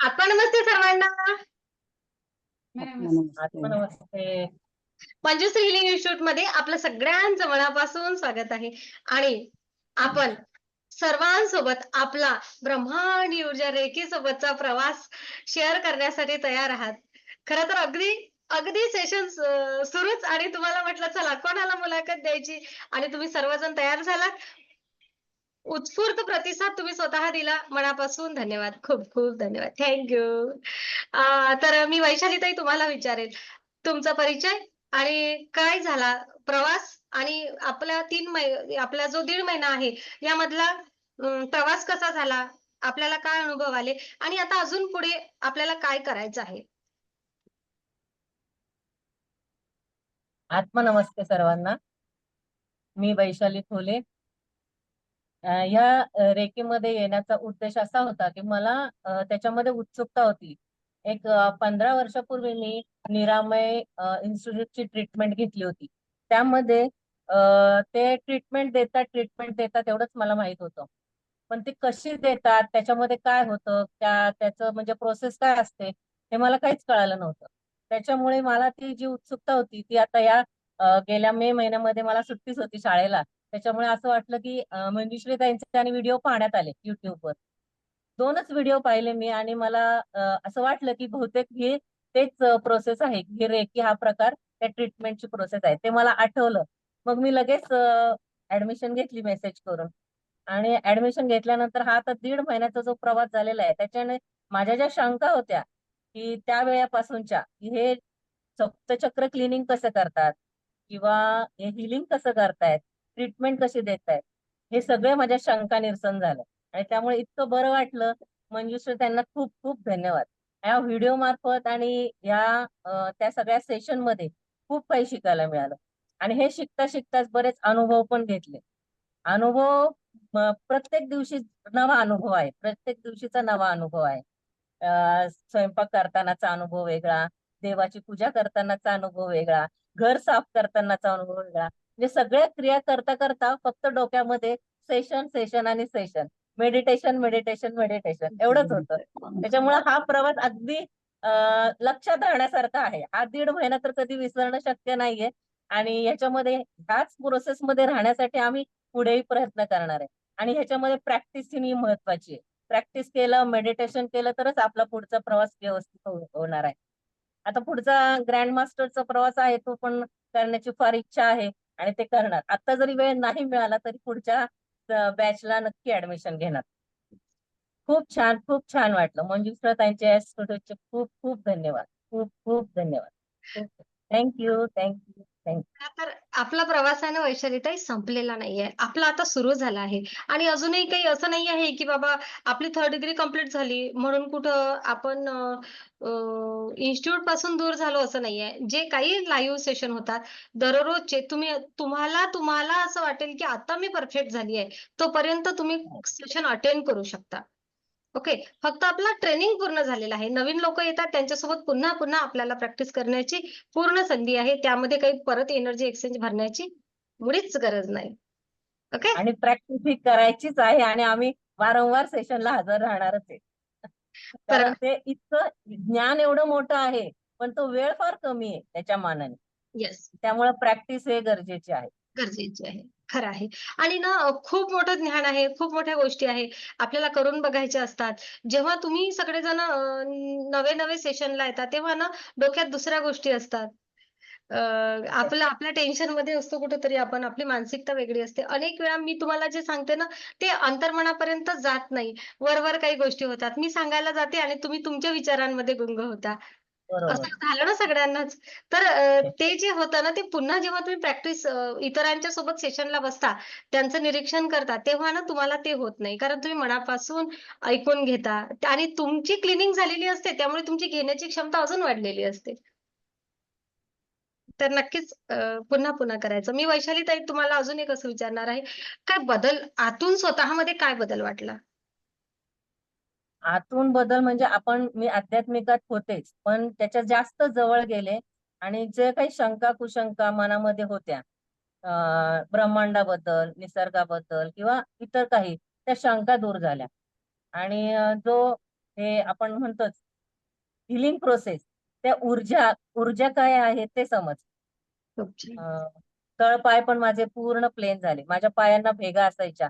आत्मा नमस्ते. सर्वांना मंजुश्री हिलिंग इन्स्टिट्यूटमध्ये आपलं सगळ्यांचं मनापासून स्वागत आहे. आणि आपण सर्वांसोबत आपला ब्रह्मांडी ऊर्जा रेखी सोबतचा प्रवास शेअर करण्यासाठी तयार आहात. खर तर अगदी अगदी सेशन सुरूच. आणि तुम्हाला म्हटलं चला कोणाला मुलाखत द्यायची? आणि तुम्ही सर्वजण तयार झालात? उत्स्फूर्त प्रतिसाद तुम्ही स्वतः दिला मनापासून. धन्यवाद. खूप खूप धन्यवाद. थँक्यू तर मी वैशालीताई तुम्हाला विचारेल. तुमचा परिचय आणि काय झाला? प्रवास आणि आपला तीन मै आपला जो दीड महिना आहे यामधला प्रवास कसा झाला? आपल्याला काय अनुभव आले? आणि आता अजून पुढे आपल्याला काय करायचं आहे? आत्मनमस्ते सर्वांना. मी वैशाली थोले या रेकीमध्ये येण्याचा उद्देश असा होता की मला त्याच्यामध्ये उत्सुकता होती. एक पंधरा वर्षापूर्वी मी निरामय इन्स्टिट्यूटची ट्रीटमेंट घेतली होती. त्यामध्ये ते ट्रीटमेंट देतात ट्रीटमेंट देतात तेवढंच मला माहीत होतं. पण ते कशी देतात त्याच्यामध्ये काय होतं त्या त्याचं म्हणजे प्रोसेस काय असते हे मला काहीच कळालं नव्हतं. त्याच्यामुळे मला ती जी उत्सुकता होती ती आता या गेल्या मे महिन्यामध्ये मला सुट्टीच होती शाळेला. त्याच्यामुळे असं वाटलं की मंजुश्री ताईंचे आणि व्हिडिओ पाहण्यात आले युट्यूबवर. दोनच व्हिडिओ पाहिले मी आणि मला असं वाटलं की बहुतेक हे तेच प्रोसेस आहे की रेकी हा प्रकार त्या ट्रीटमेंटची प्रोसेस आहे. ते मला आठवलं. मग मी लगेच ऍडमिशन घेतली मेसेज करून. आणि ऍडमिशन घेतल्यानंतर हा आता दीड महिन्याचा जो प्रवास झालेला आहे त्याच्याने माझ्या ज्या शंका होत्या की त्या वेळापासूनच्या हे सप्तचक्र क्लिनिंग कसं करतात? किंवा हे हिलिंग कसं करतायत? ट्रीटमेंट कशी देत आहेत हे सगळे माझ्या शंका निरसन झालं. आणि त्यामुळे इतकं बरं वाटलं. मंजुश्री त्यांना खूप खूप धन्यवाद. या व्हिडिओ मार्फत आणि या त्या सगळ्या सेशनमध्ये खूप काही शिकायला मिळालं. आणि हे शिकता शिकताच बरेच अनुभव पण घेतले. अनुभव प्रत्येक दिवशी नवा अनुभव आहे. प्रत्येक दिवशीचा नवा अनुभव आहे. स्वयंपाक करतानाचा अनुभव वेगळा. देवाची पूजा करतानाचा अनुभव वेगळा. घर साफ करतानाचा अनुभव वेगळा. म्हणजे सगळ्या क्रिया करता करता फक्त डोक्यामध्ये सेशन सेशन आणि सेशन मेडिटेशन मेडिटेशन मेडिटेशन एवढंच होतं. त्याच्यामुळे हा प्रवास अगदी लक्षात राहण्यासारखा आहे. हा दीड महिना तर कधी विसरणं शक्य नाहीये. आणि याच्यामध्ये ह्याच प्रोसेस मध्ये राहण्यासाठी आम्ही पुढेही प्रयत्न करणार आहे. आणि ह्याच्यामध्ये प्रॅक्टिस ही महत्वाची आहे. प्रॅक्टिस केलं मेडिटेशन केलं तरच आपला पुढचा प्रवास व्यवस्थित हो, होणार आहे. आता पुढचा ग्रँड मास्टरचा प्रवास आहे तो पण करण्याची फार इच्छा आहे. आणि ते करणार. आता जरी वेळ नाही मिळाला तरी पुढच्या बॅचला नक्की ऍडमिशन घेणार. खूप छान खूप छान वाटलं. मंजुश्रा ताईंच्या या स्टुडिओचे खूप खूप धन्यवाद. खूप खूप धन्यवाद. थँक्यू थँक्यू थँक्यू आपला प्रवासानं वैशालीताई संपलेला नाहीये. आपला आता सुरू झाला आहे. आणि अजूनही काही असं नाही आहे की बाबा आपली थर्ड डिग्री कंप्लीट झाली म्हणून कुठं आपण इन्स्टिट्यूटपासून दूर झालो असं नाहीये. जे काही लाईव्ह सेशन होतात दररोजचे तुम्ही तुम्हाला तुम्हाला असं वाटेल की आता मी परफेक्ट झाली आहे तोपर्यंत तुम्ही सेशन अटेंड करू शकता. ओके फक्त आपला ट्रेनिंग पूर्ण झालेलं आहे. नवीन लोक येतात त्यांच्यासोबत पुन्हा पुन्हा आपल्याला प्रॅक्टिस करण्याची पूर्ण संधी आहे. त्यामध्ये काही परत एनर्जी एक्सचेंज भरण्याची मुळीच गरज नाही. ओके आणि प्रॅक्टिस ही करायचीच आहे आणि आम्ही वारंवार सेशनला हजर राहणारच आहे. कारण ते इतकं ज्ञान एवढं मोठं आहे पण तो वेळ फार कमी आहे त्याच्या मानाने. येस त्यामुळे प्रॅक्टिस हे गरजेचे आहे. गरजेची आहे. खरं आहे. आणि ना खूप मोठं ज्ञान आहे खूप मोठ्या गोष्टी आहे. आपल्याला करून बघायच्या असतात. जेव्हा तुम्ही सगळेजण नवे नवे सेशनला येतात तेव्हा ना डोक्यात दुसऱ्या गोष्टी असतात. अ, आपलं आपल्या टेन्शनमध्ये असतो कुठेतरी आपण आपली मानसिकता वेगळी असते. अनेक वेळा मी तुम्हाला जे सांगते ना ते अंतर्मनापर्यंत जात नाही. वरवर काही गोष्टी होतात. मी सांगायला जाते आणि तुम्ही तुमच्या विचारांमध्ये गुंग होता. बरोबर. असं झालं ना सगळ्यांनाच. तर अ, ते जे होतं ना ते पुन्हा जेव्हा तुम्ही प्रॅक्टिस इतरांच्या सोबत सेशनला बसता त्यांचं निरीक्षण करता तेव्हा ना तुम्हाला ते होत नाही. कारण तुम्ही मनापासून ऐकून घेता. आणि तुमची क्लिनिंग झालेली असते त्यामुळे तुमची घेण्याची क्षमता अजून वाढलेली असते. तर नक्कीच अ, पुन्हा पुन्हा करायचं. मी वैशाली ताई तुम्हाला अजून एक असं विचारणार आहे. काय बदल आतून स्वतःमध्ये काय बदल वाटला? आतून बदल म्हणजे आपण मी आध्यात्मिकात होतेच पण त्याच्या जास्त जवळ गेले आणि जे काही शंका कुशंका मनामध्ये होत्या ब्रह्मांडाबद्दल निसर्गाबद्दल किंवा इतर काही त्या शंका दूर झाल्या. आणि जो ते आपण म्हणतोच हिलिंग प्रोसेस त्या ऊर्जा ऊर्जा काय आहे ते समज. तळपाय पण माझे पूर्ण प्लेन झाले. माझ्या पायांना भेगा असायच्या.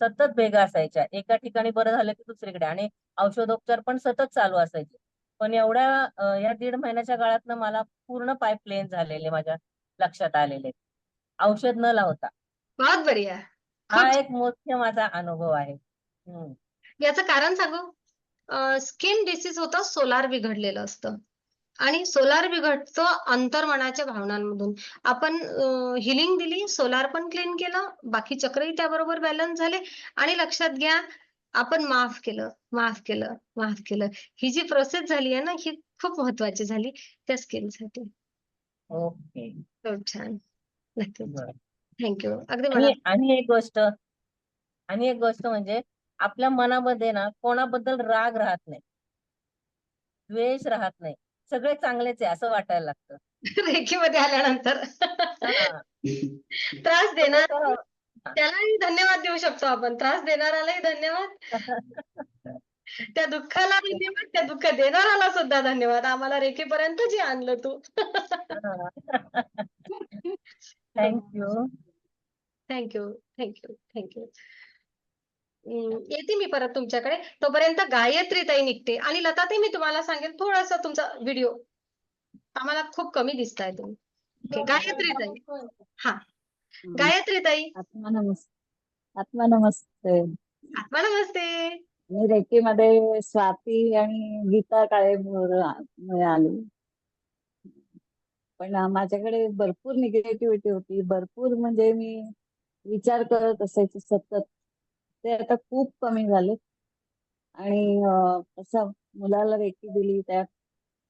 सतत भेगा असायच्या. एका ठिकाणी बरं झालं की दुसरीकडे. आणि औषधोपचार पण सतत चालू असायचे. पण एवढ्या या दीड महिन्याच्या काळातनं मला पूर्ण पाय प्लेन झालेले माझ्या लक्षात आलेले. औषध न लावता. हा एक मुख्य माझा अनुभव आहे. याचं कारण सांगू? स्किन डिसीज होतं सोलार बिघडलेलं असतं. आणि सोलार बिघडतं अंतर्मनाच्या भावनांमधून. आपण हिलिंग दिली सोलार पण क्लीन केलं बाकी चक्रही त्याबरोबर बॅलन्स झाले. आणि लक्षात घ्या आपण माफ केलं माफ केलं माफ केलं. ही जी प्रोसेस झाली आहे ना ही खूप महत्वाची झाली. त्या स्किनसाठी ओके. खूप छान. नक्कीच. बरं. थँक्यू अगदी आणि एक गोष्ट आणि एक गोष्ट म्हणजे आपल्या मनामध्ये ना कोणाबद्दल राग राहत नाही. द्वेष राहत नाही. सगळे चांगलेच आहे असं वाटायला लागतं. रेखीमध्ये आल्यानंतर. हा. त्रास देणार. थोडंसं- त्यालाही धन्यवाद देऊ शकतो आपण. त्रास देणाऱ्यालाही धन्यवाद. त्या दुःखाला धन्यवाद. त्या दुःख देणाऱ्याला सुद्धा धन्यवाद. आम्हाला रेखेपर्यंत जे आणलं तू. Thank you. Thank you. Thank you. Thank you. येते मी परत तुमच्याकडे. तोपर्यंत गायत्री ताई निघते. आणि लता ताई मी तुम्हाला सांगेन थोडासा तुमचा व्हिडिओ आम्हाला खूप कमी दिसताय तुम्ही. Okay, गायत्री ताई. हा. गायत्री ताई. आत्मा नमस्ते. आत्मा नमस्ते. आत्मा नमस्ते. मी रेकीमध्ये स्वाती आणि गीता काळेबरोबर आली पण माझ्याकडे भरपूर निगेटिव्हिटी होती. भरपूर म्हणजे मी विचार करत असायचे सतत. ते आता खूप कमी झाले आणि असं मुलाला रेकी दिली त्यात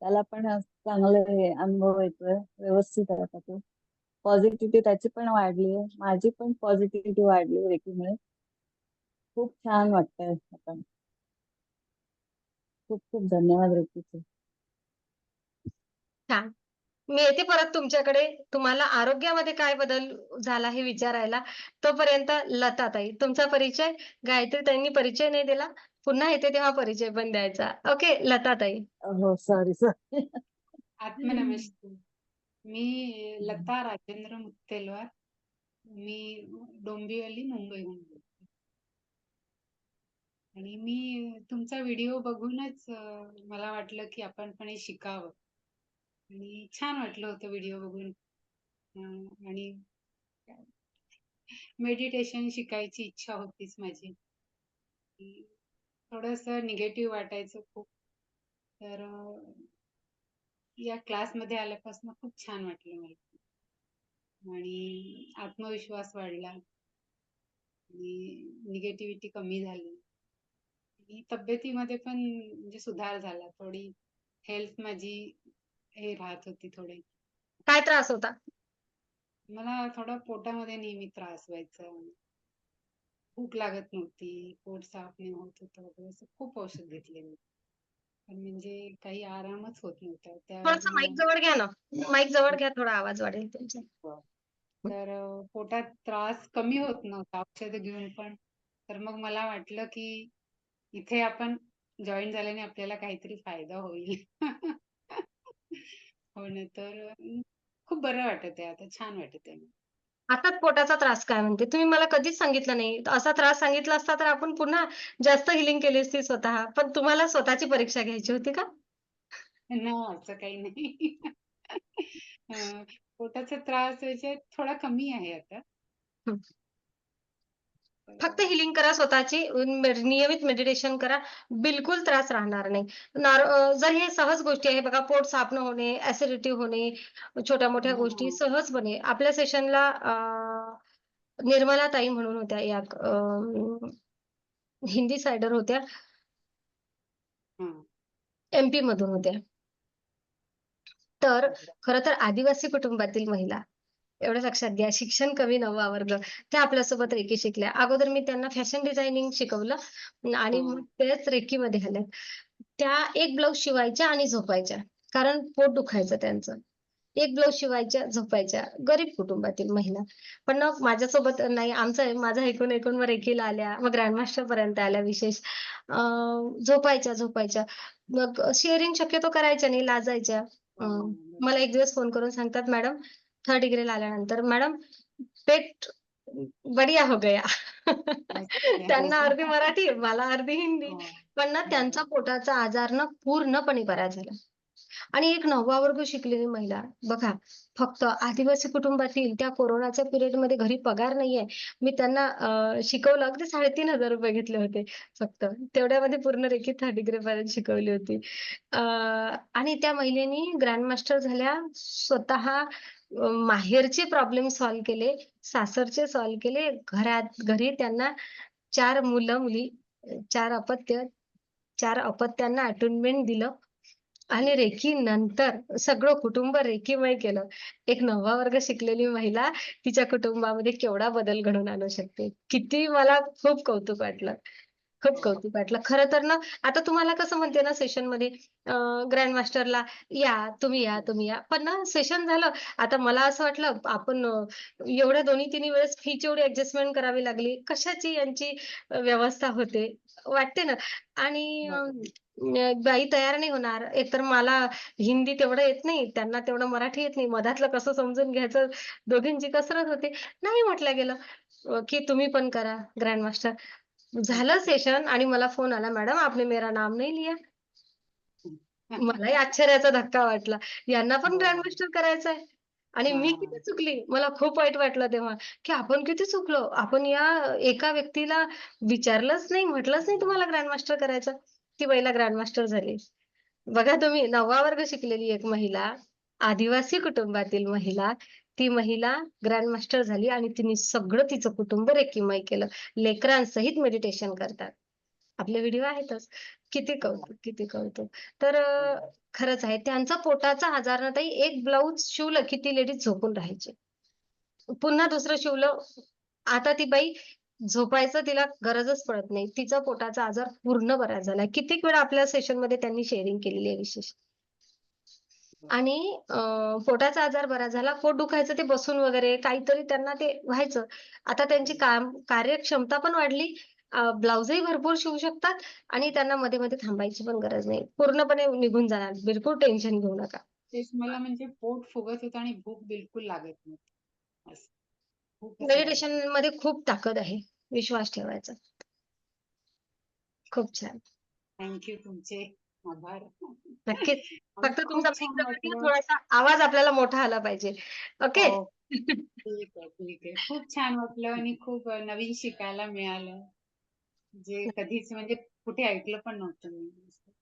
त्याला पण चांगले हे अनुभव येतोय व्यवस्थित आहे आता तो. पॉझिटिव्हिटी त्याची पण वाढली आहे. माझी पण पॉझिटिव्हिटी वाढली रेटीमुळे. रेकीमुळे खूप छान वाटतंय आता. खूप खूप धन्यवाद रेटीचे. छान. मी येते परत तुमच्याकडे. तुम्हाला आरोग्यामध्ये काय बदल झाला हे विचारायला? तोपर्यंत लता ताई तुमचा परिचय गायत्री ताईंनी परिचय नाही दिला. पुन्हा येते तेव्हा परिचय पण द्यायचा. ओके लता ताई. हो सॉरी सॉरी आत्मनमस्ते. मी लता राजेंद्र मुत्तेलवार. मी डोंबिवली मुंबईहून आणि मी तुमचा व्हिडिओ बघूनच मला वाटलं की आपण पण हे शिकावं. आणि छान वाटलं होतं व्हिडिओ बघून. आणि मेडिटेशन शिकायची इच्छा होतीच माझी. थोडस निगेटिव्ह वाटायचं खूप. तर या या क्लासमध्ये आल्यापासून खूप छान वाटलं मला. आणि आत्मविश्वास वाढला. आणि निगेटिव्हिटी कमी झाली. आणि तब्येतीमध्ये पण म्हणजे सुधार झाला. थोडी हेल्थ माझी हे राहत होती थोडी. काय त्रास होता? मला थोडा पोटामध्ये नेहमी त्रास व्हायचा. भूक लागत नव्हती पोट साफ नाही होत होतं वगैरे असं खूप औषध घेतले मी. पण म्हणजे काही आरामच होत नव्हता. थोडस माईक त्या जवळ घ्या ना. माईक जवळ घ्या थोडा आवाज वाढेल तुमचा. तर अं, पोटात त्रास कमी होत नव्हता औषध घेऊन पण. तर मग मला वाटलं की इथे आपण जॉईन झाल्याने आपल्याला काहीतरी फायदा होईल. हो ना तर खूप बरं वाटत आहे. आता छान वाटत आहे. आता पोटाचा त्रास काय म्हणते? तुम्ही मला कधीच सांगितलं नाही. असा त्रास सांगितला असता तर आपण पुन्हा जास्त हिलिंग केली असती स्वतः. पण तुम्हाला स्वतःची परीक्षा घ्यायची होती का? ना असं काही नाही. अं, पोटाचा त्रास म्हणजे थोडा कमी आहे आता. हं. फक्त हिलिंग करा स्वतःची नियमित मेडिटेशन करा बिलकुल त्रास राहणार नाही जर हे सहज गोष्टी आहे बघा पोट साफ न होणे ऍसिडिटी होणे छोट्या मोठ्या गोष्टी हं. सहजपणे आपल्या सेशनला निर्मला ताई म्हणून होत्या या हिंदी सायडर होत्या. एमपी मधून होत्या तर खरं तर आदिवासी कुटुंबातील महिला एवढं लक्षात घ्या. शिक्षण कमी नववा वर्ग त्या आपल्यासोबत रेकी शिकल्या. अगोदर मी त्यांना फॅशन डिझायनिंग शिकवलं आणि मग हं. तेच रेकीमध्ये आल्या त्या एक ब्लाऊज शिवायच्या आणि झोपायच्या. कारण पोट दुखायचं त्यांचं. एक ब्लाऊज शिवायच्या झोपायच्या. गरीब कुटुंबातील महिला. पण ना माझ्यासोबत नाही आमचं माझं ऐकून ऐकून मग रेकीला आल्या. मग ग्रँडमास्टर पर्यंत आल्या विशेष. झोपायच्या झोपायच्या. मग शेअरिंग शक्यतो करायच्या नाही. लाजायच्या. अं, मला एक दिवस फोन करून सांगतात मॅडम थर्ड डिग्रीला आल्यानंतर मॅडम पेट बढिया हो गया. त्यांना अर्धी मराठी मला अर्धी हिंदी. हो. पण ना त्यांचा पोटाचा आजार ना पूर्णपणे बरा झाला. आणि एक नववा वर्ग शिकलेली महिला बघा फक्त आदिवासी कुटुंबातील त्या कोरोनाच्या पिरियडमध्ये घरी पगार नाहीये. मी त्यांना शिकवलं अगदी साडेतीन हजार रुपये घेतले होते फक्त. तेवढ्यामध्ये पूर्ण रेखी थर्ड डिग्री पर्यंत शिकवली होती. अं, आणि त्या महिलेनी ग्रँडमास्टर झाल्या स्वतः माहेरचे प्रॉब्लेम सॉल्व्ह केले सासरचे सॉल्व्ह केले घरात घरी त्यांना चार मुलं मुली चार अपत्य चार अपत्यांना अटोनमेंट दिलं आणि रेकी नंतर सगळं कुटुंब रेकीमय केलं. एक नववा वर्ग शिकलेली महिला तिच्या कुटुंबामध्ये केवढा बदल घडून आणू शकते? किती मला खूप कौतुक वाटलं. खूप कौतुक वाटलं. खरं तर ना आता तुम्हाला कसं म्हणते ना सेशनमध्ये ग्रँड मास्टरला या तुम्ही या तुम्ही या. पण ना सेशन झालं. आता मला असं वाटलं आपण अं, एवढ्या दोन्ही तिन्ही वेळेस फीची एवढी ऍडजस्टमेंट करावी लागली. कशाची यांची व्यवस्था होते? वाटते ना. आणि अं, अं, बाई तयार नाही होणार. एकतर मला हिंदी तेवढं येत नाही त्यांना तेवढं मराठी येत नाही. मधातलं कसं समजून घ्यायचं? दोघींची कसरत होते. नाही म्हटलं गेलं. अं, की तुम्ही पण करा ग्रँड मास्टर झालं सेशन आणि मला फोन आला मॅडम आपने मेरा नाम नहीं लिया. मलाही आश्चर्याचा धक्का वाटला. यांना पण हो. ग्रँड मास्टर करायचं आहे आणि मी हा. किती चुकली? मला खूप वाईट वाटलं तेव्हा. की आपण किती चुकलो? आपण या एका व्यक्तीला विचारलंच नाही म्हटलंच नाही तुम्हाला ग्रँड मास्टर करायचं? ती पहिला ग्रँड मास्टर झाली. बघा तुम्ही नववा वर्ग शिकलेली एक महिला आदिवासी कुटुंबातील महिला ती महिला ग्रँड मास्टर झाली आणि तिने सगळं तिचं कुटुंब रेकीमय केलं. लेकरांसहित मेडिटेशन करतात. आपले व्हिडिओ आहेतच. किती कौतुक किती कौतुक. तर खरंच आहे त्यांचा पोटाचा आजार ना ताई एक ब्लाऊज शिवलं की ती लेडीज झोपून राहायची. पुन्हा दुसरं शिवलं आता ती बाई झोपायचं तिला गरजच पडत नाही. तिचा पोटाचा आजार पूर्ण बरा झाला. कित्येक वेळा आपल्या सेशनमध्ये त्यांनी शेअरिंग केलेली आहे विशेष. आणि पोटाचा आजार बरा झाला पोट दुखायचं ते बसून वगैरे काहीतरी त्यांना ते व्हायचं. आता त्यांची काम कार्यक्षमता पण वाढली. ब्लाउजही भरपूर शिवू शकतात आणि त्यांना मध्ये मध्ये थांबायची पण गरज नाही. पूर्णपणे निघून जाणार. बिलकुल टेन्शन घेऊ नका. तेच मला म्हणजे पोट फुगत होतं आणि भूक बिलकुल लागत असं मेडिटेशनमध्ये खूप ताकद आहे. विश्वास ठेवायचा. खूप छान. थँक्यू तुमचे. नक्कीच. फक्त तुमचा. थोडासा आवाज आपल्याला मोठा आला पाहिजे. ओके? हो. ठीक आहे ठीक आहे. खूप छान वाटलं आणि खूप नवीन शिकायला मिळालं. जे कधीच म्हणजे कुठे ऐकलं पण नव्हतं मी.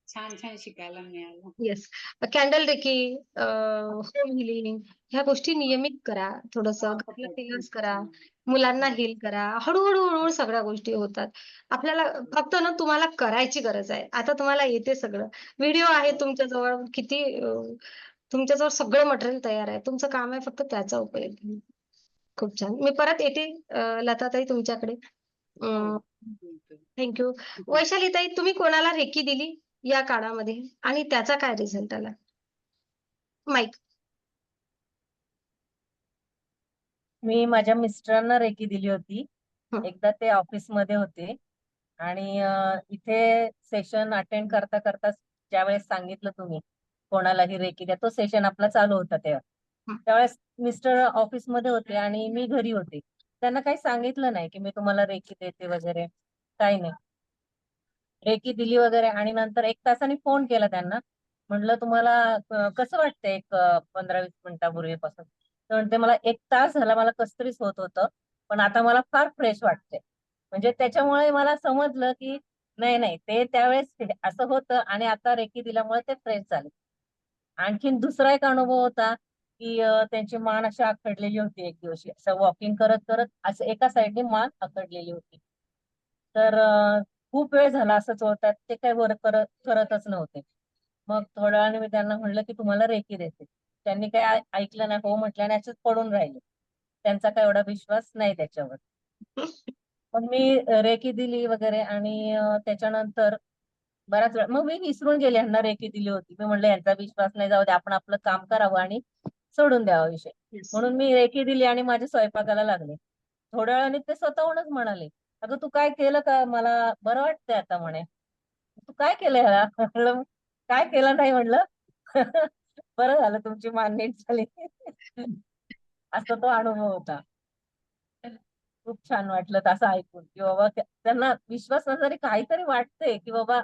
छान छान शिकायला मिळालं. Yes candle reiki home healing ह्या गोष्टी नियमित करा थोडस. हा, करा. मुलांना हेल करा. हळूहळू हळूहळू सगळ्या गोष्टी होतात. आपल्याला फक्त ना तुम्हाला करायची गरज आहे. आता तुम्हाला येते सगळं. व्हिडिओ आहे तुमच्याजवळ. किती अं, तुमच्याजवळ सगळं मटेरियल तयार आहे. तुमचं काम आहे फक्त त्याचा उपयोग. खूप छान. मी परत येते लताताई तुमच्याकडे. हो. थँक्यू वैशालीताई तुम्ही कोणाला रेकी दिली? या काळामध्ये. आणि त्याचा काय रिझल्ट आला? माईक मी माझ्या मिस्टरांना रेकी दिली होती. एकदा ते ऑफिसमध्ये होते. आणि इथे सेशन अटेंड करता करता ज्यावेळेस सांगितलं तुम्ही कोणालाही रेकी द्या तो सेशन आपला चालू होता तेव्हा. त्यावेळेस मिस्टर ऑफिसमध्ये होते आणि मी घरी होते. त्यांना काही सांगितलं नाही की मी तुम्हाला रेकी देते वगैरे. काही नाही. रेकी दिली वगैरे आणि नंतर एक तासाने फोन केला त्यांना. म्हटलं तुम्हाला कसं वाटतंय एक पंधरा वीस मिनिटापूर्वीपासून? तर म्हणते मला एक तास झाला मला कसं तरीच होत होतं पण आता मला फार फ्रेश वाटते म्हणजे त्याच्यामुळे मला समजलं की नाही नाही ते त्यावेळेस असं होतं आणि आता रेकी दिल्यामुळे ते फ्रेश झाले. आणखीन दुसरा एक अनुभव होता की त्यांची मान अशी आखडलेली होती एक दिवशी. असं वॉकिंग करत करत असं एका साईडने मान आखडलेली होती. तर खूप वेळ झाला असंच होतात ते काही वर करत करतच नव्हते. मग थोड्या वेळाने मी त्यांना म्हणलं की तुम्हाला रेकी देते. त्यांनी काही ऐ- ऐकलं नाही हो म्हटलं आणि असेच पडून राहिले. त्यांचा काही एवढा विश्वास नाही त्याच्यावर. मग मी रेकी दिली वगैरे आणि त्याच्यानंतर बराच वेळ मग मी विसरून गेले यांना रेकी दिली होती. मी म्हणलं यांचा विश्वास नाही जाऊ दे आपण आपलं काम करावं आणि सोडून द्यावा विषय. म्हणून मी रेकी दिली आणि माझ्या स्वयंपाकाला लागले. थोड्या वेळाने ते स्वतःहूनच म्हणाले अगं तू काय केलं का? मला बरं वाटतंय आता म्हणे. तू काय केलं ह्याला? म्हटलं काय केलं नाही म्हणलं. बरं झालं तुमची मान नीट झाली. असा तो अनुभव होता. खूप छान वाटलं तसं ऐकून की बाबा त्यांना विश्वास नसणारी काहीतरी वाटतंय की बाबा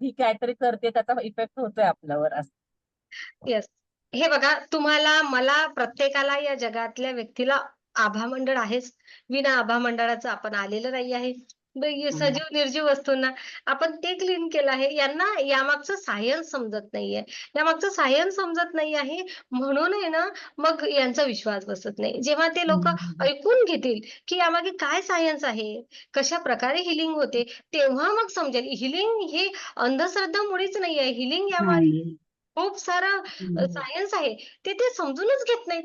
ही काहीतरी करते त्याचा इफेक्ट होतोय आपल्यावर असं. येस हे बघा तुम्हाला मला प्रत्येकाला या जगातल्या व्यक्तीला आभा मंडळ आहेच. विना आभा मंडळाचं आपण आलेलं नाही आहे. सजीव निर्जीव वस्तूंना आपण ते क्लीन केलं आहे. यांना यामागचं सायन्स समजत नाहीये. यामागचं सायन्स समजत नाही आहे. म्हणून आहे ना मग यांचा विश्वास बसत नाही. जेव्हा ते लोक ऐकून घेतील की यामागे काय सायन्स आहे कशा प्रकारे हिलिंग होते तेव्हा मग समजेल. हिलिंग हे अंधश्रद्धामुळेच नाही आहे हिलिंग यामागे. खूप सारं हम्म. सायन्स आहे. ते ते समजूनच घेत नाहीत.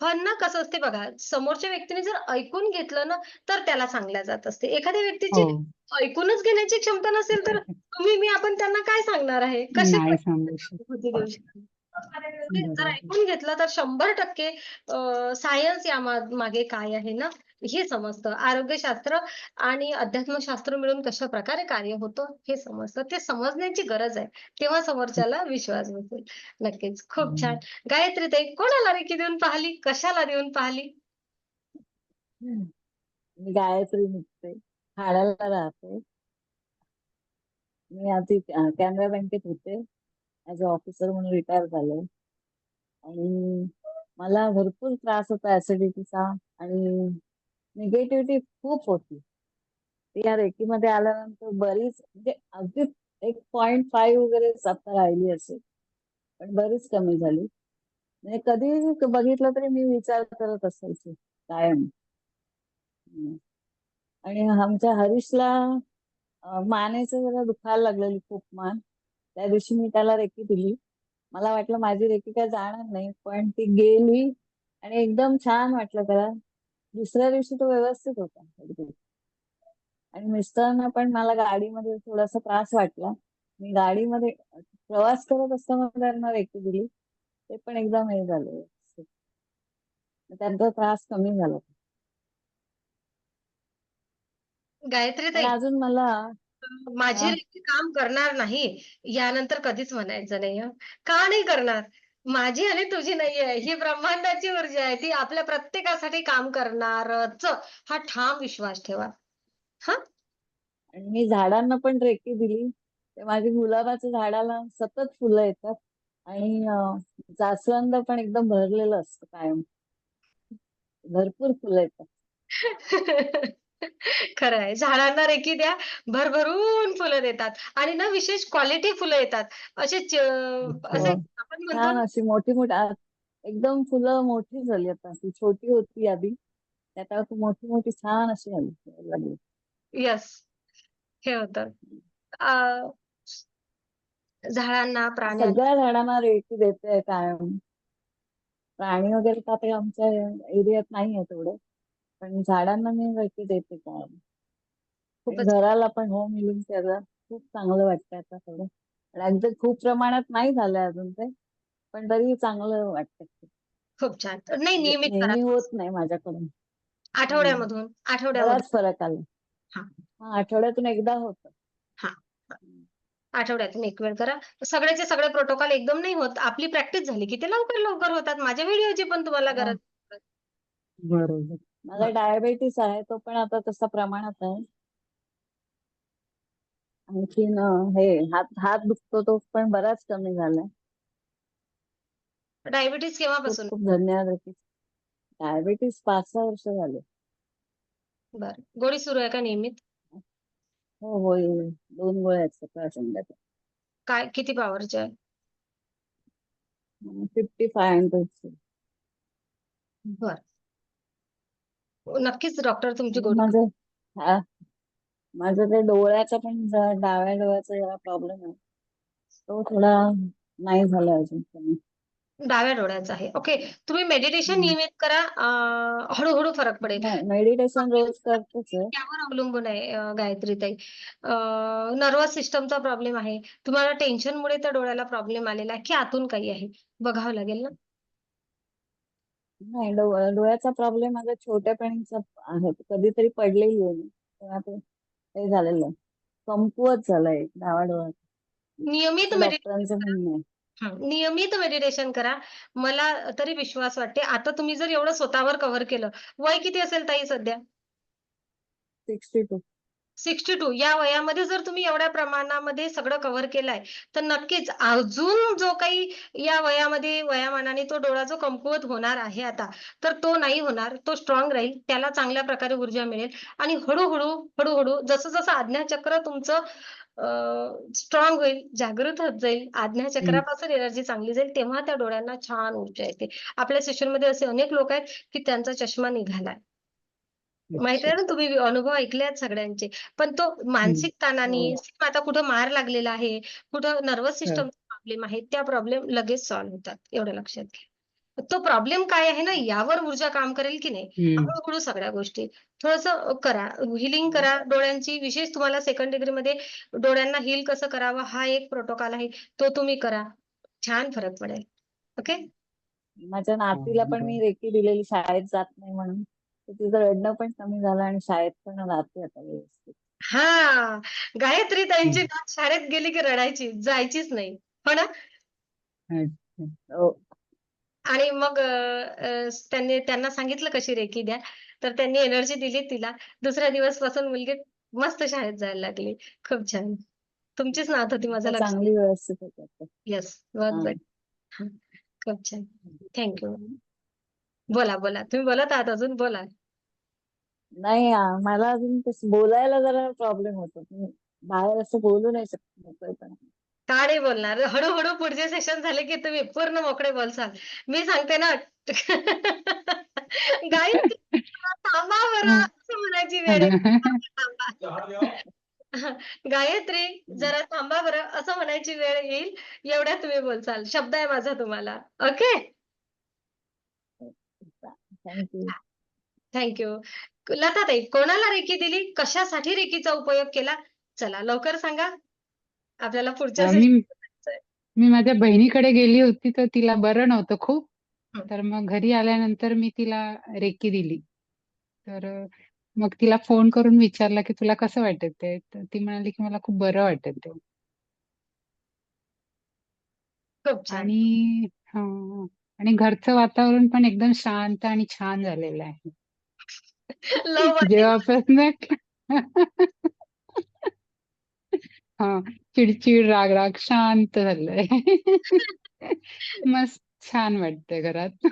पण ना कसं असते बघा समोरच्या व्यक्तीने जर ऐकून घेतलं ना तर त्याला सांगल्या जात असते. एखाद्या व्यक्तीची हो. ऐकूनच घेण्याची क्षमता नसेल तर तुम्ही मी आपण त्यांना काय सांगणार आहे? कसे नाही सांगू शकत अनुभूती देऊ शकतो. ते जर बरोबर. ऐकून घेतलं तर शंभर टक्के सायन्स या मा- मागे काय आहे ना? हे समजतं. आरोग्यशास्त्र आणि अध्यात्मशास्त्र मिळून कशा प्रकारे कार्य होतं हे समजतं. ते समजण्याची गरज आहे. तेव्हा समोरच्याला विश्वास बसेल. नक्कीच. खूप छान. गायत्री ताई कोणाला रेकी देऊन पाहिली? कशाला देऊन पाहिली? गायत्री निघते. ठाण्याला राहते. मी आधी कॅनरा बँकेत होते. ऍज अ ऑफिसर म्हणून रिटायर झाले. आणि मला भरपूर त्रास होता ऍसिडिटीचा आणि निगेटिव्हिटी खूप होती. ती या रेकीमध्ये आल्यानंतर बरीच म्हणजे अगदी एक पॉइंट फाईव्ह वगैरे आता राहिली असेल पण बरीच कमी झाली. म्हणजे कधी बघितलं तरी मी विचार करत असायचे कायम आणि आमच्या हरीशला मानेचं जरा दुखायला लागलेली खूप मान. त्या दिवशी मी त्याला रेकी दिली. मला वाटलं माझी रेकी काय जाणार नाही पण ती गेली आणि एकदम छान वाटलं त्याला. दुसऱ्या दिवशी तो व्यवस्थित होता. आणि मिस्टरांना पण मला गाडीमध्ये थोडासा त्रास वाटला. मी गाडीमध्ये प्रवास करत असताना त्यांना रेकी दिली. ते पण एकदम हे झालं. त्यांचा त्रास कमी झाला. गायत्री अजून मला माझी काम करणार नाही. यानंतर कधीच म्हणायचं नाही. का नाही करणार? माझी आणि तुझी नाही आहे ही ब्रह्मांडाची ऊर्जा आहे. ती आपल्या प्रत्येकासाठी काम करणारच. हा ठाम विश्वास ठेवा. आणि मी झाडांना पण रेकी दिली. ते माझी गुलाबाच्या झाडाला सतत फुलं येतात. आणि अं, जास्वंद पण एकदम भरलेलं असतं कायम. भरपूर फुलं येतात. खरं आहे झाडांना रेकी द्या. भरभरून फुलं देतात. आणि ना विशेष क्वालिटी फुलं येतात. असे च- असे हो. आपण म्हणतो छान ना, अशी मोठी मोठी आ- एकदम फुलं मोठी झाली आता. ती छोटी होती आधी. त्यात आता मोठी मोठी छान अशी आली लागली यस हे होतं. अं, झाडांना प्राण्यांना सगळ्या झाडांना रेकी देते कायम. प्राणी वगैरे तर आता आमच्या एरियात नाही आहे तेवढे. पण झाडांना मी रेकी देते कायम. खूपच घराला पण होम हिलिंग केलं खूप चांगलं वाटतं आता थोडं आणि अगदी खूप प्रमाणात नाही झालंय अजून ते. पण तरी चांगलं वाटतं खूप छान. नाही नियमित करा. नेहमी होत नाही माझ्याकडून. आठवड्यामधून आठवड्यामधून बराच फरक आला. हा. हा आठवड्यातून एकदा होत. आठवड्यातून एक वेळ करा. सगळ्याचे सगळे प्रोटोकॉल एकदम नाही होत. आपली प्रॅक्टिस झाली की ते लवकर लवकर होतात. माझ्या व्हिडिओची पण तुम्हाला हा. गरज. बरोबर. मला डायबेटीस आहे तो पण आता तसा प्रमाणात आहे. आणखीन अं, हे हात हात दुखतो तो पण बराच कमी झालाय. डायबिटीस केव्हापासून? खूप धन्यवाद डायबेटीस पाच सहा वर्ष झाले. बर. गोळी सुरू आहे का नियमित? हो हो ये. दोन गोळ्या आहेत सकाळ संध्याकाळ. काय किती पॉवरचे आहे फिफ्टी फाय हंड्रेड बर. नक्कीच डॉक्टर तुमची गोळी माझं हा. माझं ते डोळ्याचा पण जरा डाव्या डोळ्याचा जरा प्रॉब्लेम आहे. तो थोडा नाही झाला अजून कमी. डाव्या डोळ्याचा आहे. ओके तुम्ही मेडिटेशन. नियमित करा. हळूहळू फरक पडेल. नाही मेडिटेशन रोज करतेच त्यावर अवलंबून आहे गायत्री ताई. नर्वस सिस्टमचा प्रॉब्लेम आहे. तुम्हाला टेन्शनमुळे त्या डोळ्याला प्रॉब्लेम आलेला आहे की आतून काही आहे? बघावं लागेल ना? नाही डोळ्याचा प्रॉब्लेम माझा छोट्यापणीचा आहे. कधीतरी पडलेली आहे काही झालेलं कमकुवत झालाय डावा डोळा. नियमित मेडिटेशन हं, नियमित मेडिटेशन करा. मला तरी विश्वास वाटते. आता तुम्ही जर एवढं स्वतःवर कव्हर केलं वय किती असेल ताई सध्या? सिक्स्टी टू सिक्स्टी टू या वयामध्ये जर तुम्ही एवढ्या प्रमाणामध्ये सगळं कव्हर केलंय तर नक्कीच अजून जो काही या वयामध्ये वयामानाने तो डोळा जो कमकुवत होणार आहे आता तर तो नाही होणार. तो स्ट्रॉंग राहील. त्याला चांगल्या प्रकारे ऊर्जा मिळेल. आणि हळूहळू हळूहळू जसं जसं आज्ञाचक्र तुमचं स्ट्रॉंग होईल जागृत होत जाईल आज्ञाचक्रापासून एनर्जी चांगली जाईल तेव्हा त्या डोळ्यांना छान ऊर्जा येते. आपल्या सेशनमध्ये असे अनेक लोक आहेत की त्यांचा चष्मा निघालाय. माहिती आहे ना तुम्ही अनुभव ऐकले आहेत सगळ्यांचे पण तो मानसिक ताणाने हो. आता कुठं मार लागलेला आहे कुठं नर्वस. सिस्टम प्रॉब्लेम आहे त्या प्रॉब्लेम लगेच सॉल्व्ह होतात एवढं लक्षात घ्या. तो प्रॉब्लेम काय आहे ना यावर ऊर्जा काम करेल की नाही? हम्म. हळूहळू सगळ्या गोष्टी थोडस करा. हिलिंग करा. डोळ्यांची विशेष तुम्हाला सेकंड डिग्री मध्ये डोळ्यांना हील कसं करावं हा एक प्रोटोकॉल आहे. तो तुम्ही करा. छान फरक पडेल. ओके माझ्या नातीला पण मी रेकी दिलेली शाळेत जात नाही म्हणून. तिचं रडणं पण कमी झालं आणि शाळेत पण राहते आता व्यवस्थित. हा. गायत्री ताईंची नात शाळेत गेली की रडायची जायचीच नाही. हो ना? हो. आणि मग त्यांनी त्यांना सांगितलं कशी रेकी द्या? तर त्यांनी एनर्जी दिली तिला. दुसऱ्या दिवसपासून मुलगी मस्त शाळेत जायला लागली. खूप छान. तुमचीच नात होती माझं आता लक्षात चांगली व्यवस्थित. येस खूप छान. थँक्यू बोला बोला. तुम्ही बोलत आहात अजून? बोला. नाही आ, मला अजून तसं बोलायला जरा प्रॉब्लेम होतो. मी बाहेर असं बोलू नाही शकत मोकळेपणे का नाही बोलणार. हळूहळू पुढचे सेशन झाले की तुम्ही पूर्ण मोकळे बोलसाल मी सांगते ना गायत्री थांबा बरं असं म्हणायची वेळ. थांबा. गायत्री जरा थांबा बरं असं म्हणायची वेळ येईल एवढ्या तुम्ही बोलसाल शब्द आहे माझा तुम्हाला. ओके? थँक्यू थँक्यू लताताई कोणाला रेकी दिली? कशासाठी रेकीचा उपयोग केला? चला लवकर सांगा. आपल्याला पुढच्या मी माझ्या बहिणीकडे गेली होती तर तिला बरं नव्हतं खूप. तर मग घरी आल्यानंतर मी तिला रेकी दिली. तर मग तिला फोन करून विचारला की तुला कसं वाटत आहे तर ती म्हणाली की मला खूप बरं वाटत खूप छान. आणि हा आणि घरचं वातावरण पण एकदम शांत आणि छान झालेलं आहे. लव जेव्हापासून हा. चिडचिड राग राग शांत झालंय. मस्त छान वाटतंय घरात.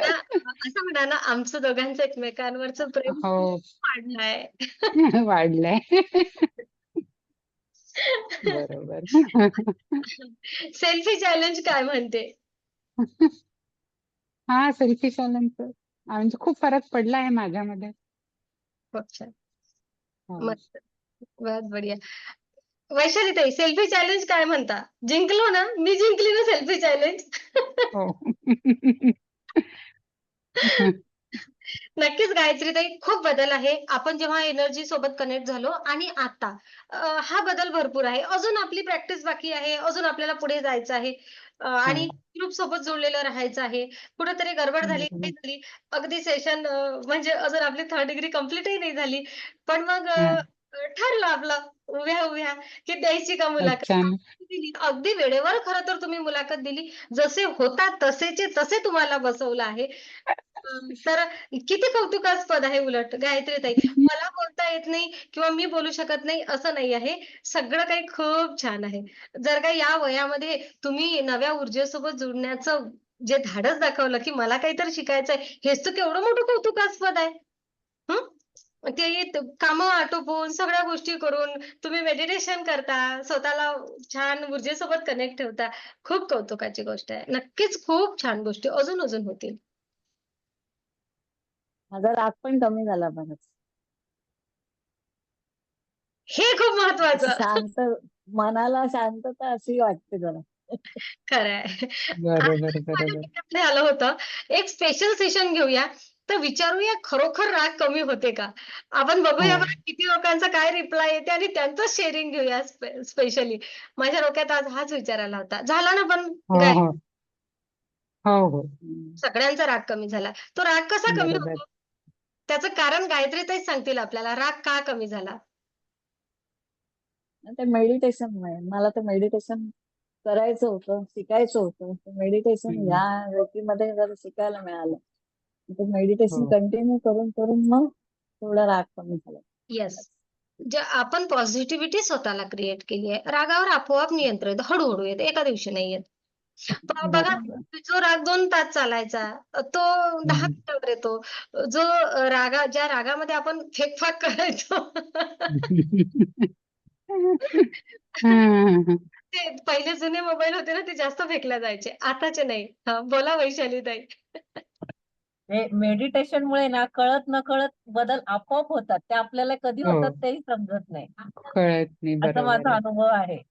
असं म्हणा ना आमचं दोघांचं एकमेकांवरचं प्रेम हो. वाढलंय. वाढलंय. बरोबर. सेल्फी चॅलेंज काय म्हणते? हा सेल्फी चॅलेंज म्हणजे खूप फरक पडला आहे माझ्यामध्ये. खूप छान. हो. मस्त. बहुत बढिया. वैशाली ताई सेल्फी चॅलेंज काय म्हणता? जिंकलो ना मी जिंकली ना सेल्फी चॅलेंज हो. नक्कीच गायत्री ताई खूप बदल आहे. आपण जेव्हा एनर्जी सोबत कनेक्ट झालो आणि आता हा बदल भरपूर आहे. अजून आपली प्रॅक्टिस बाकी आहे. अजून आपल्याला पुढे जायचं आहे. आणि ग्रुप सोबत जोडलेलं राहायचं आहे. कुठेतरी गडबड झाली. काही झाली. अगदी सेशन म्हणजे अजून आपली थर्ड डिग्री कम्प्लीटही नाही झाली. पण मग ठरलं आपलं. उभ्या उभ्या. की द्यायची का मुलाखत? अच्छा. दिली? अगदी वेळेवर खरं तर तुम्ही मुलाखत दिली. जसे होतात तसेचे तसे तुम्हाला बसवलं आहे. अं, तर किती कौतुकास्पद आहे उलट गायत्री ताई मला बोलता येत नाही किंवा मी बोलू शकत नाही असं नाही आहे. सगळं काही खूप छान आहे. जर का या वयामध्ये तुम्ही नव्या ऊर्जेसोबत जुळण्याचं जे धाडस दाखवलं की मला काहीतरी शिकायचं आहे हेच तर केवढं मोठं कौतुकास्पद आहे. हं? ते त- कामं आटोपून सगळ्या गोष्टी करून तुम्ही मेडिटेशन करता स्वतःला छान ऊर्जेसोबत कनेक्ट ठेवता. खूप कौतुकाची गोष्ट आहे. नक्कीच खूप छान गोष्टी अजून अजून होतील. माझा राग पण कमी झाला बराच. हे खूप महत्वाचं शांत मनाला शांतता अशी वाटते जरा. खरं आहे बरोबर. माझ्या बरोबर डोक्यामध्ये आलं होतं. एक स्पेशल सेशन घेऊया. तर विचारूया खरोखर राग कमी होते का? आपण बघूया हो. बरं किती लोकांचा काय रिप्लाय येते आणि त्यांचं शेअरिंग घेऊया स्पेशली माझ्या डोक्यात आज हाच विचार आला होता. झाला ना पण हो हो. सगळ्यांचा राग कमी झाला. तो राग कसा कमी. होतो? त्याचं कारण गायत्री ताईच सांगतील आपल्याला. राग का कमी झाला? ते मेडिटेशनमुळे मला ते मेडिटेशन करायचं होतं शिकायचं होतं. मेडिटेशन. ह्या व्यक्तीमध्ये जर शिकायला मिळालं. मेडिटेशन हो. कंटिन्यू करून करून मग थोडा राग कमी झाला येस जे आपण पॉझिटिव्हिटी स्वतःला क्रिएट केली आहे रागावर आपोआप नियंत्रण येतं हळूहळू येतं एका दिवशी नाही येत बघा. जो राग दोन तास चालायचा तो दहा. मिनिटावर येतो जो रागा ज्या रागामध्ये आपण फेकफाक करायचो हा. ते पहिले जुने मोबाईल होते ना ते जास्त फेकले जायचे आताचे नाही हा बोला वैशाली ताई हे मेडिटेशन मुळे ना कळत न कळत बदल आपोआप होतात. ते आपल्याला कधी हो. होतात तेही समजत नाही. कळत नाही असा बरोबर माझा आहे. अनुभव आहे.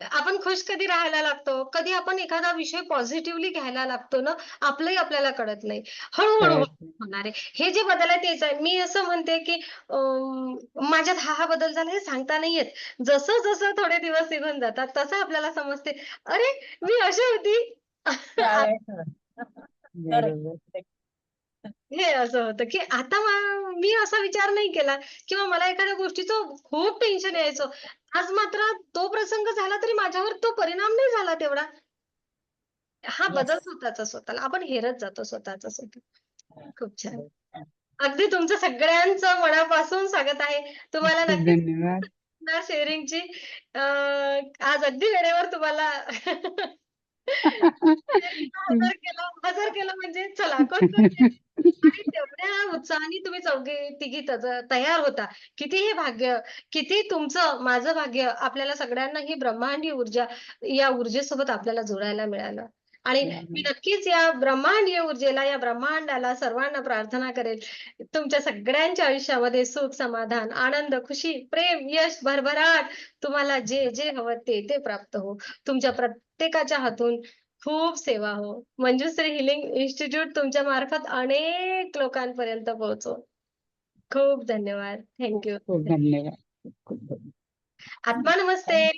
आपण खुश कधी राहायला लागतो? कधी आपण एखादा विषय पॉझिटिव्हली घ्यायला लागतो ना आपलंही आपल्याला कळत नाही. हळूहळू कळत नाही. होणार आहे. हे जे बदल आहे तेच आहे. मी असं म्हणते की अं, माझ्यात हा हा बदल झाला हे सांगता नाही येत. जसं जसं थोडे दिवस निघून जातात तसं आपल्याला समजते. अरे मी अशी होती. त्यावेळेस बरोबर. हे असं होतं की आता मा- मी असा विचार नाही केला किंवा मला एखाद्या गोष्टीचं खूप टेन्शन यायचं. आज मात्र तो प्रसंग झाला तरी माझ्यावर तो परिणाम नाही झाला तेवढा. हा. बदल स्वतःचा स्वतःला. आपण हेरत जातो स्वतःचा स्वतः. खूप छान. अगदी तुमचं सगळ्यांचं मनापासून स्वागत आहे. तुम्हाला खूप नक्कीच धन्यवाद. ना शेअरिंगची आज अगदी वेळेवर तुम्हाला हजर केलं हजर केलं म्हणजे चला तेवढ्या उत्साहाने तुम्ही चौघे तिघी तयार होता. किती हे भाग्य किती तुमचं माझं भाग्य आपल्याला सगळ्यांना ही ब्रह्मांडी ऊर्जा या ऊर्जेसोबत आपल्याला जोडायला मिळालं. आणि मी नक्कीच या ब्रह्मांडीय ऊर्जेला या ब्रह्मांडाला सर्वांना प्रार्थना करेल. तुमच्या सगळ्यांच्या आयुष्यामध्ये सुख समाधान आनंद खुशी प्रेम यश भरभराट तुम्हाला जे जे हवं ते ते प्राप्त हो. तुमच्या प्रत्येकाच्या हातून खूप सेवा हो. मंजुश्री हिलिंग इन्स्टिट्यूट तुमच्या मार्फत अनेक लोकांपर्यंत पोहोचो. खूप धन्यवाद. थँक्यू खूप धन्यवाद. आत्मा नमस्ते.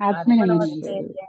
आत्मनमस्ते नमस्ते.